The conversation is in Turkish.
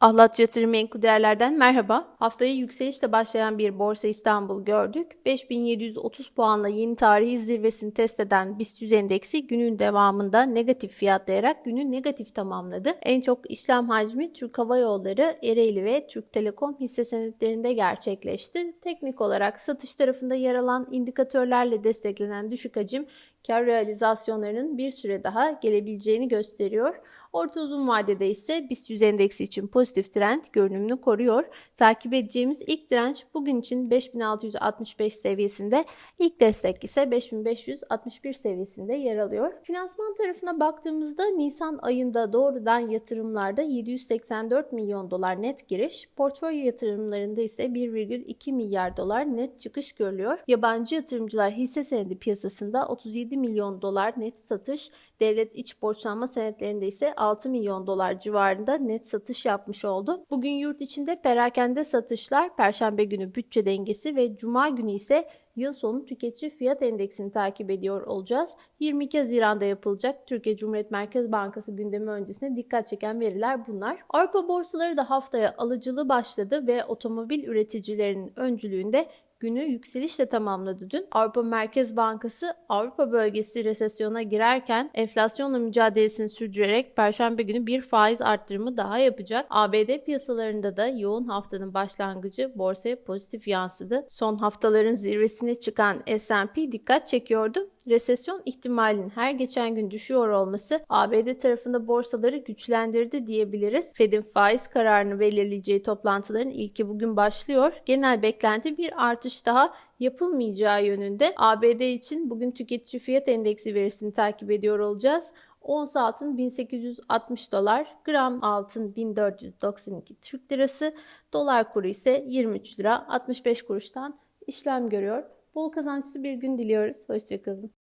Ahlat Yatırım Menkul Değerler'den merhaba. Haftayı yükselişle başlayan bir Borsa İstanbul gördük. 5730 puanla yeni tarihi zirvesini test eden BIST 100 endeksi günün devamında negatif fiyatlayarak günü negatif tamamladı. En çok işlem hacmi Türk Hava Yolları, Ereğli ve Türk Telekom hisse senetlerinde gerçekleşti. Teknik olarak satış tarafında yer alan indikatörlerle desteklenen düşük hacim kar realizasyonlarının bir süre daha gelebileceğini gösteriyor. Orta uzun vadede ise BIST 100 endeksi için pozitif trend görünümünü koruyor. Takip edeceğimiz ilk direnç bugün için 5665 seviyesinde, ilk destek ise 5561 seviyesinde yer alıyor. Finansman tarafına baktığımızda Nisan ayında doğrudan yatırımlarda 784 milyon dolar net giriş, portföy yatırımlarında ise 1,2 milyar dolar net çıkış görülüyor. Yabancı yatırımcılar hisse senedi piyasasında 37 milyon dolar net satış, devlet iç borçlanma senetlerinde ise 6 milyon dolar civarında net satış yapmış oldu. Bugün yurt içinde perakende satışlar, perşembe günü bütçe dengesi ve cuma günü ise yıl sonu tüketici fiyat endeksini takip ediyor olacağız. 22 Haziran'da yapılacak Türkiye Cumhuriyet Merkez Bankası gündemi öncesinde dikkat çeken veriler bunlar. Avrupa borsaları da haftaya alıcılı başladı ve otomobil üreticilerinin öncülüğünde günü yükselişle tamamladı dün. Avrupa Merkez Bankası Avrupa bölgesi resesyona girerken enflasyonla mücadelesini sürdürerek perşembe günü bir faiz arttırımı daha yapacak. ABD piyasalarında da yoğun haftanın başlangıcı borsaya pozitif yansıdı. Son haftaların zirvesine çıkan S&P dikkat çekiyordu resesyon ihtimalinin her geçen gün düşüyor olması ABD tarafında borsaları güçlendirdi diyebiliriz. Fed'in faiz kararını belirleyeceği toplantıların ilki bugün başlıyor. Genel beklenti bir artış daha yapılmayacağı yönünde. ABD için bugün tüketici fiyat endeksi verisini takip ediyor olacağız. Ons altın 1860 dolar, gram altın 1492 Türk lirası, dolar kuru ise 23 lira 65 kuruştan işlem görüyor. Bol kazançlı bir gün diliyoruz. Hoşçakalın.